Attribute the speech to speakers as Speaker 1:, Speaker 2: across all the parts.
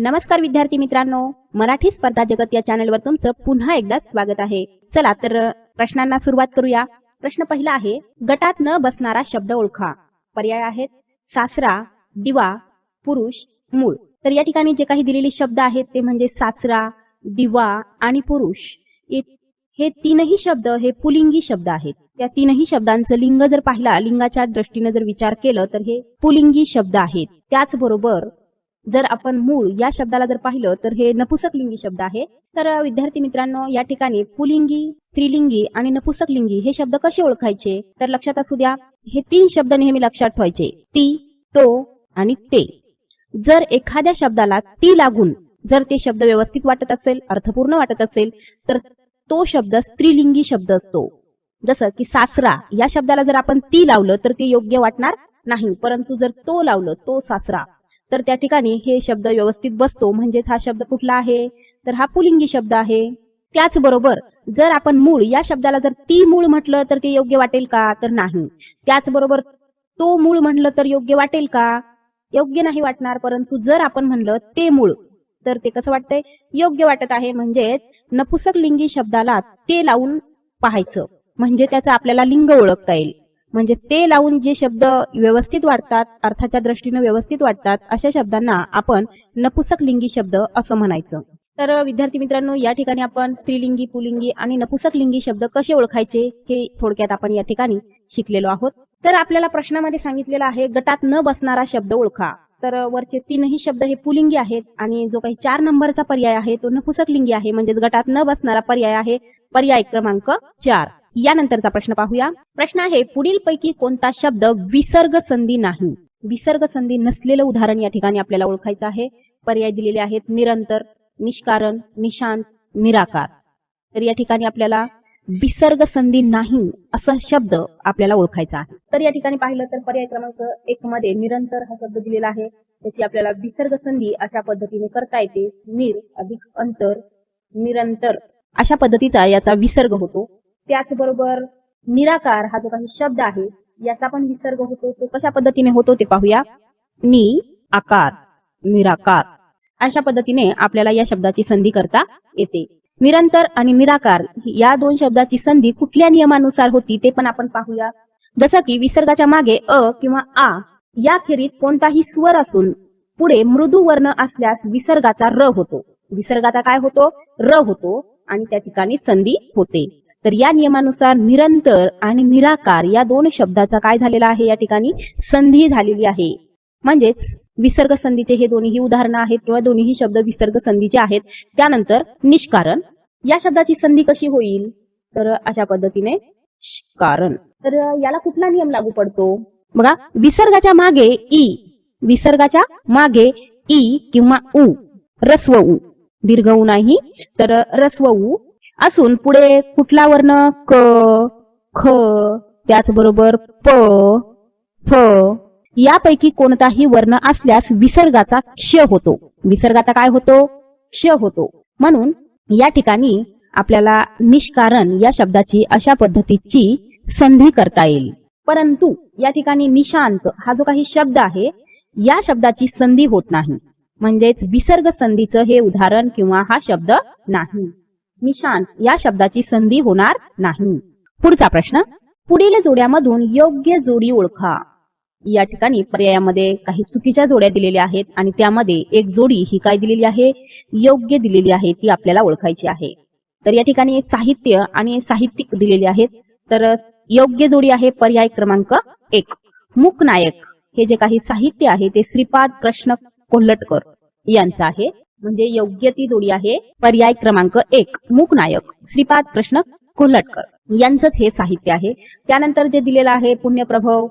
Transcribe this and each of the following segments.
Speaker 1: नमस्कार विद्यार्थी मित्रांनो. मराठी स्पर्धा जगत या चॅनलवर तुमचं पुन्हा एकदा स्वागत आहे. चला तर प्रश्नांना सुरुवात करूया. प्रश्न पहिला आहे गटात न बसणारा शब्द ओळखा. पर्याय आहेत सासरा दिवा पुरुष मूळ. तर या ठिकाणी जे काही दिलेले शब्द आहेत ते म्हणजे सासरा दिवा आणि पुरुष. हे- हे तीनही शब्द हे पुलिंगी शब्द आहेत. त्या तीनही शब्दांचं लिंग जर पाहिला लिंगाच्या दृष्टीने जर विचार केलं तर हे पुलिंगी शब्द आहेत. त्याचबरोबर जर आपण मूळ या शब्दाला जर पाहिलं तर हे नपुसकलिंगी शब्द आहे. तर विद्यार्थी मित्रांनो या ठिकाणी पुलिंगी स्त्रीलिंगी आणि नपुसकलिंगी हे शब्द कसे ओळखायचे? तर लक्षात असू द्या हे तीन शब्द नेहमी लक्षात ठेवायचे. ती तो आणि ते. जर एखाद्या शब्दाला ती लागून जर ते शब्द व्यवस्थित वाटत असेल अर्थपूर्ण वाटत असेल तर तो शब्द स्त्रीलिंगी शब्द असतो. जसं की सासरा या शब्दाला जर आपण ती लावलं तर ते योग्य वाटणार नाही. परंतु जर तो लावलं तो सासरा. तर त्या ठिकाणी हे शब्द व्यवस्थित बसतो. म्हणजेच हा शब्द कुठला आहे? तर हा पुलिंगी शब्द आहे. त्याचबरोबर जर आपण मूळ या शब्दाला जर ती मूळ म्हटलं तर ते योग्य वाटेल का? तर नाही. त्याचबरोबर तो मूळ म्हणलं तर योग्य वाटेल का? योग्य नाही वाटणार परंतु जर आपण म्हणलं ते मूळ तर ते कसं वाटतंय? योग्य वाटत आहे. म्हणजेच नपुसक लिंगी शब्दाला ते लावून पाहायचं. म्हणजे त्याचं आपल्याला लिंग ओळखता येईल. म्हणजे ते लावून जे शब्द व्यवस्थित वाटतात अर्थाच्या दृष्टीने व्यवस्थित वाटतात अशा शब्दांना आपण नपुसक लिंगी शब्द असं म्हणायचं. तर विद्यार्थी मित्रांनो या ठिकाणी आपण स्त्रीलिंगी पुलिंगी आणि नपुसक लिंगी शब्द कसे ओळखायचे हे थोडक्यात आपण या ठिकाणी शिकलेलो आहोत. तर आपल्याला प्रश्नामध्ये सांगितलेलं आहे गटात न बसणारा शब्द ओळखा. तर वरचे तीनही शब्द हे पुलिंगी आहेत आणि जो काही चार नंबरचा पर्याय आहे तो नपुसक लिंगी आहे म्हणजे गटात न बसणारा पर्याय आहे पर्याय क्रमांक चार. यानंतरचा प्रश्न पाहूया. प्रश्न आहे पुढील पैकी कोणता शब्द विसर्ग संधी नाही? विसर्ग संधी नसलेलं उदाहरण या ठिकाणी आपल्याला ओळखायचं आहे. पर्याय दिलेले आहेत निरंतर निष्कारण निशांत निराकार. तर या ठिकाणी आपल्याला विसर्ग संधी नाही असा शब्द आपल्याला ओळखायचा आहे. तर या ठिकाणी पाहिलं तर पर्याय क्रमांक एक मध्ये निरंतर हा शब्द दिलेला आहे. त्याची आपल्याला विसर्ग संधी अशा पद्धतीने करता येते. निर अधिक अंतर निरंतर. अशा पद्धतीचा याचा विसर्ग होतो. त्याचबरोबर निराकार हा जो काही शब्द आहे याचा पण विसर्ग होतो तो कशा पद्धतीने होतो ते पाहूया. नि आकार निराकार. अशा पद्धतीने आपल्याला या शब्दाची संधी करता येते. निरंतर आणि निराकार या दोन शब्दाची संधी कुठल्या नियमानुसार होती ते पण आपण पाहूया. जसं की विसर्गाच्या मागे अ किंवा आ याखेरीज कोणताही स्वर असून पुढे मृदू वर्ण असल्यास विसर्गाचा र होतो. विसर्गाचा काय होतो? र होतो आणि त्या ठिकाणी संधी होते. तर या नियमानुसार निरंतर आणि निराकार या दोन शब्दाचा काय झालेला आहे या ठिकाणी? संधी झालेली आहे. म्हणजेच विसर्ग संधीचे हे दोन्ही उदाहरणं आहेत किंवा दोन्ही शब्द विसर्ग संधीचे आहेत. त्यानंतर निष्कारण. या शब्दाची संधी कशी होईल? तर अशा पद्धतीने कारण तर याला कुठला नियम लागू पडतो? बघा विसर्गाच्या मागे ई विसर्गाच्या मागे ई किंवा उ रस्व उ. दीर्घ उ नाही तर रस्व उ असून पुढे कुठला वर्ण क ख त्याचबरोबर प फ यापैकी कोणताही वर्ण असल्यास विसर्गाचा क्ष होतो. विसर्गाचा काय होतो? क्ष होतो. म्हणून या ठिकाणी आपल्याला निष्कारण या शब्दाची अशा पद्धतीची संधी करता येईल. परंतु या ठिकाणी निशांत हा जो काही शब्द आहे या शब्दाची संधी होत नाही. म्हणजेच विसर्ग संधीचं हे उदाहरण किंवा हा शब्द नाही. मिशान या शब्दाची संधी होणार नाही. पुढचा प्रश्न पुढील जोड्यामधून योग्य जोडी ओळखा. या ठिकाणी पर्यायामध्ये काही चुकीच्या जोड्या दिलेल्या आहेत आणि त्यामध्ये एक जोडी ही काय दिलेली आहे? योग्य दिलेली आहे ती आपल्याला ओळखायची आहे. तर या ठिकाणी साहित्य आणि साहित्यिक दिलेले आहेत. तर योग्य जोडी आहे पर्याय क्रमांक एक. मुकनायक. हे जे काही साहित्य आहे ते श्रीपाद कृष्ण कोल्हटकर यांचं आहे. म्हणजे योग्य ती जोडी आहे. पर्याय क्रमांक एक मुकनायक. श्रीपाद कृष्ण कोल्हटकर. यांचंच हे साहित्य आहे. त्यानंतर जे दिलेलं आहे पुण्यप्रभव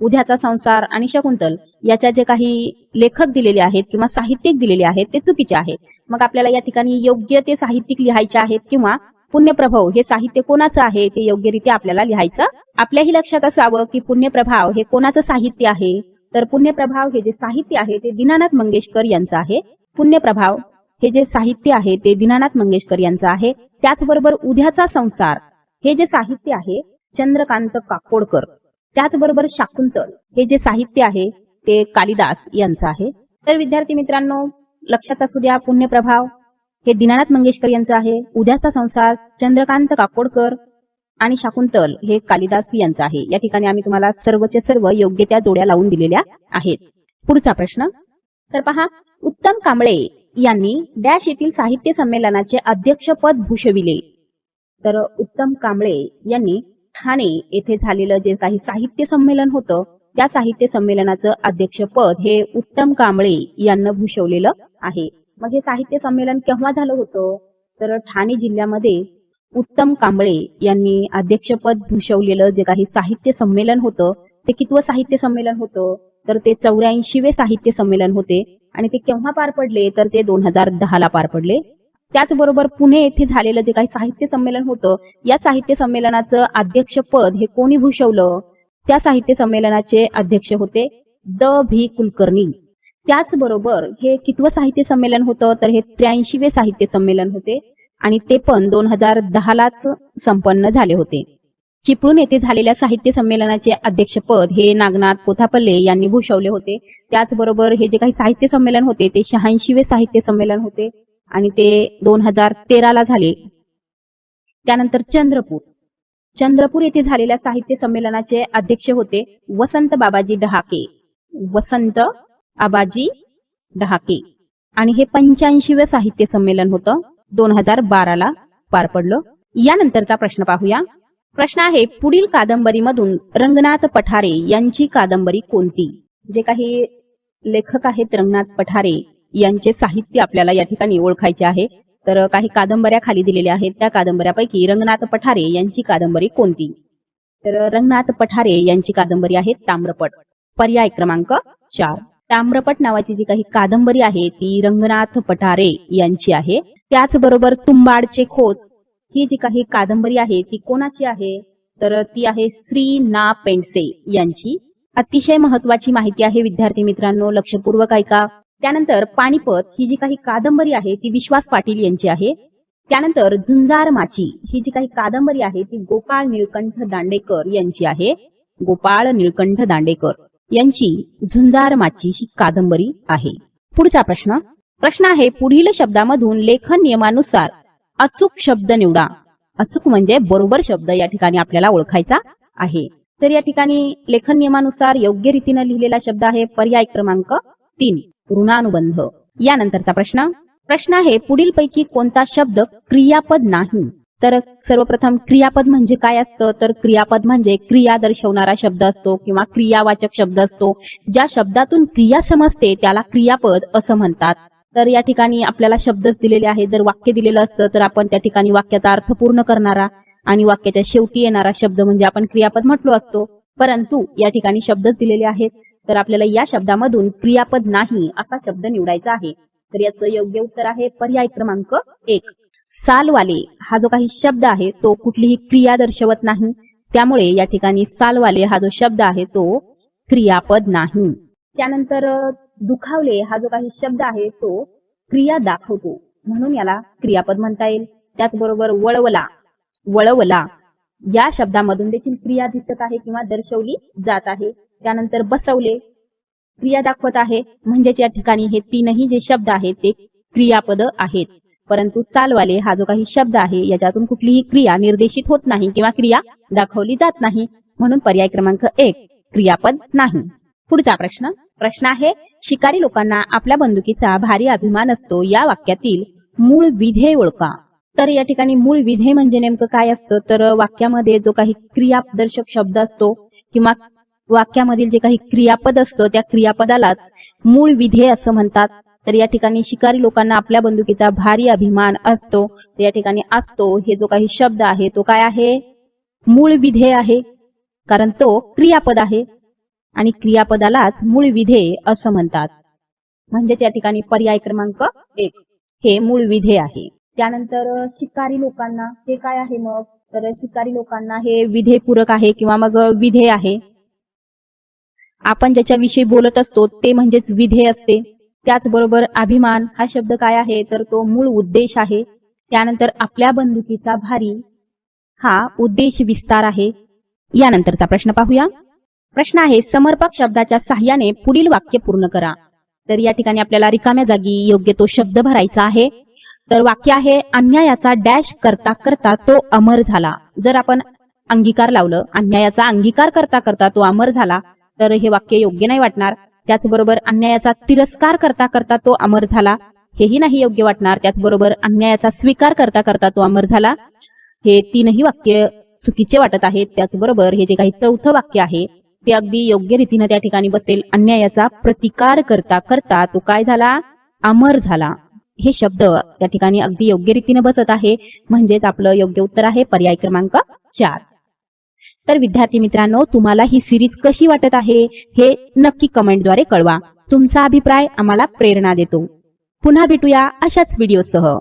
Speaker 1: उद्याचा संसार आणि शकुंतल याच्या जे काही लेखक दिलेले आहेत किंवा साहित्यिक दिलेले आहेत ते चुकीचे आहेत. मग आपल्याला या ठिकाणी योग्य ते साहित्यिक लिहायचे आहेत किंवा पुण्यप्रभाव हे साहित्य कोणाचं आहे ते योग्यरित्या आपल्याला लिहायचं आपल्याही लक्षात असावं की पुण्यप्रभाव हे कोणाचं साहित्य आहे? तर पुण्यप्रभाव हे जे साहित्य आहे ते दीनानाथ मंगेशकर यांचं आहे. पुण्यप्रभाव. हे जे साहित्य आहे ते दीनानाथ मंगेशकर यांचं आहे. त्याचबरोबर उद्याचा संसार. हे जे साहित्य आहे चंद्रकांत काकोडकर. त्याचबरोबर शाकुंतल हे जे साहित्य आहे ते कालिदास यांचं आहे. तर विद्यार्थी मित्रांनो लक्षात असू द्या पुण्यप्रभाव. हे दीनानाथ मंगेशकर यांचं आहे. उद्याचा संसार चंद्रकांत काकोडकर आणि शाकुंतल हे कालिदास यांचं आहे. या ठिकाणी आम्ही तुम्हाला सर्वचे सर्व योग्य त्या जोड्या लावून दिलेल्या आहेत. पुढचा प्रश्न तर पहा उत्तम कांबळे यांनी डॅश येथील साहित्य संमेलनाचे अध्यक्षपद भूषविले. तर उत्तम कांबळे यांनी ठाणे येथे झालेलं जे काही साहित्य संमेलन होतं त्या साहित्य संमेलनाचं अध्यक्षपद हे उत्तम कांबळे यांना भूषवलेलं आहे. मग हे साहित्य संमेलन केव्हा झालं होतं? तर ठाणे जिल्ह्यामध्ये उत्तम कांबळे यांनी अध्यक्षपद भूषवलेलं जे काही साहित्य संमेलन होतं ते कितवं साहित्य संमेलन होतं? तर ते चौऱ्याऐंशीवे साहित्य संमेलन होते. आणि ते केव्हा पार पडले? तर ते दोन हजार दहाला पार पडले. त्याचबरोबर पुणे येथे झालेलं जे काही साहित्य संमेलन होतं या साहित्य संमेलनाचं अध्यक्षपद हे कोणी भूषवलं? त्या साहित्य संमेलनाचे अध्यक्ष होते द. व्ही. कुलकर्णी. त्याचबरोबर हे कितवं साहित्य संमेलन होतं? तर हे त्र्याऐंशीवे साहित्य संमेलन होते. आणि ते पण दोन हजार दहालाच संपन्न झाले होते. चिपळूण येथे झालेल्या साहित्य संमेलनाचे अध्यक्षपद हे नागनाथ कोथापल्ले यांनी भूषवले होते. त्याचबरोबर हे जे काही साहित्य संमेलन होते ते शहाऐंशीवे साहित्य संमेलन होते आणि ते दोन हजार तेराला झाले. त्यानंतर चंद्रपूर. चंद्रपूर येथे झालेल्या साहित्य संमेलनाचे अध्यक्ष होते वसंत बाबाजी डहाके. वसंत आबाजी डहाके. आणि हे पंच्याऐंशीवे साहित्य संमेलन होतं दोन हजार बाराला पार पडलं. यानंतरचा प्रश्न पाहूया. प्रश्न आहे पुढील कादंबरीमधून रंगनाथ पठारे यांची कादंबरी कोणती? जे काही लेखक आहेत रंगनाथ पठारे यांचे साहित्य आपल्याला या ठिकाणी ओळखायचे आहे. तर काही कादंबऱ्या खाली दिलेल्या आहेत. त्या कादंबऱ्यापैकी रंगनाथ पठारे यांची कादंबरी कोणती? तर रंगनाथ पठारे यांची कादंबरी आहे ताम्रपट. पर्याय क्रमांक चार. ताम्रपट नावाची जी काही कादंबरी आहे ती रंगनाथ पठारे यांची आहे. त्याचबरोबर तुंबाडचे खोत ही जी काही कादंबरी आहे ती कोणाची आहे? तर ती आहे श्री ना पेंडसे यांची. अतिशय महत्वाची माहिती आहे विद्यार्थी मित्रांनो लक्षपूर्वक ऐका. त्यानंतर पानिपत ही जी काही कादंबरी आहे ती विश्वास पाटील यांची आहे. त्यानंतर झुंजार माची ही जी काही कादंबरी आहे ती गोपाळ निळकंठ दांडेकर यांची आहे. गोपाळ निळकंठ दांडेकर यांची झुंजार माची ही कादंबरी आहे. पुढचा प्रश्न. प्रश्न आहे पुढील शब्दामधून लेखन नियमानुसार अचूक शब्द निवडा. अचूक म्हणजे बरोबर शब्द या ठिकाणी आपल्याला ओळखायचा आहे. तर या ठिकाणी लेखन नियमानुसार योग्य रीतीने लिहिलेला शब्द आहे पर्याय क्रमांक तीन ऋणानुबंध. यानंतरचा प्रश्न. प्रश्न आहे पुढील पैकी कोणता शब्द क्रियापद नाही? तर सर्वप्रथम क्रियापद म्हणजे काय असतं? तर क्रियापद म्हणजे क्रिया दर्शवणारा शब्द असतो किंवा क्रियावाचक शब्द असतो. ज्या शब्दातून क्रिया समजते त्याला क्रियापद असं म्हणतात. तर या ठिकाणी आपल्याला शब्दच दिलेले आहे जर वाक्य दिलेलं असतं तर आपण त्या ठिकाणी वाक्याचा अर्थ पूर्ण करणारा आणि वाक्याच्या शेवटी येणारा शब्द म्हणजे आपण क्रियापद म्हटलो असतो. परंतु या ठिकाणी शब्दच दिलेले आहेत. तर आपल्याला या शब्दामधून क्रियापद नाही असा शब्द निवडायचा आहे. तर याचं योग्य उत्तर आहे पर्याय क्रमांक एक. सालवाले हा जो काही शब्द आहे तो कुठलीही क्रिया दर्शवत नाही. त्यामुळे या ठिकाणी सालवाले हा जो शब्द आहे तो क्रियापद नाही. त्यानंतर दुखावले हा जो काही शब्द आहे तो क्रिया दाखवतो. म्हणून याला क्रियापद म्हणता येईल. त्याचबरोबर वळवला वळवला. या शब्दामधून देखील क्रिया दिसत आहे किंवा दर्शवली जात आहे. त्यानंतर बसवले क्रिया दाखवत आहे. म्हणजेच या ठिकाणी हे तीनही जे शब्द आहेत ते क्रियापद आहेत. परंतु सालवाले हा जो काही शब्द आहे याच्यातून कुठलीही क्रिया निर्देशित होत नाही किंवा क्रिया दाखवली जात नाही. म्हणून पर्याय क्रमांक एक क्रियापद नाही. पुढचा प्रश्न. प्रश्न आहे. शिकारी लोकांना आपल्या बंदुकीचा भारी अभिमान असतो या वाक्यातील मूळ विधेय ओळखा. तर या ठिकाणी मूळ विधेय म्हणजे नेमकं काय असतं? तर वाक्यामध्ये जो काही क्रियादर्शक शब्द असतो किंवा वाक्यामधील जे काही क्रियापद असतं त्या क्रियापदालाच मूळ विधेय असं म्हणतात. तर या ठिकाणी शिकारी लोकांना आपल्या बंदुकीचा भारी अभिमान असतो. तर या ठिकाणी असतो हे जो काही शब्द आहे तो काय आहे? मूळ विधेय आहे. कारण तो क्रियापद आहे. आणि क्रियापदालाच मूळ विधेय असं म्हणतात. म्हणजेच या ठिकाणी पर्याय क्रमांक एक. हे मूळ विधेय आहे. त्यानंतर शिकारी लोकांना हे काय आहे मग? तर शिकारी लोकांना हे विधेयपूरक आहे किंवा मग विधेय आहे? आपण ज्याच्याविषयी बोलत असतो ते म्हणजेच विधेय असते. त्याचबरोबर अभिमान हा शब्द काय आहे? तर तो मूळ उद्देश आहे. त्यानंतर आपल्या बंदुकीचा भारी हा उद्देश विस्तार आहे. यानंतरचा प्रश्न पाहूया. प्रश्न आहे समर्पक शब्दाच्या साह्याने पुढील वाक्य पूर्ण करा. तर या ठिकाणी आपल्याला रिकाम्या जागी योग्य तो शब्द भरायचा आहे. तर वाक्य आहे अन्यायाचा डॅश करता करता तो अमर झाला. जर आपण अंगीकार लावलं अन्यायाचा अंगीकार करता करता तो अमर झाला तर हे वाक्य योग्य नाही वाटणार. त्याचबरोबर अन्यायाचा तिरस्कार करता करता तो अमर झाला हेही नाही योग्य वाटणार. त्याचबरोबर अन्यायाचा स्वीकार करता करता तो अमर झाला हे तीनही वाक्य चुकीचे वाटत आहेत. त्याचबरोबर हे जे काही चौथं वाक्य आहे ते अगदी योग्य रीतीनं त्या ठिकाणी बसेल अन्यायाचा प्रतिकार करता करता तो काय झाला? अमर झाला. हे शब्द त्या ठिकाणी अगदी योग्य रीतीने बसत आहे. म्हणजेच आपलं योग्य उत्तर आहे पर्याय क्रमांक चार. तर विद्यार्थी मित्रांनो तुम्हाला ही सिरीज कशी वाटत आहे? हे नक्की कमेंटद्वारे कळवा. तुमचा अभिप्राय आम्हाला प्रेरणा देतो. पुन्हा भेटूया अशाच व्हिडिओसह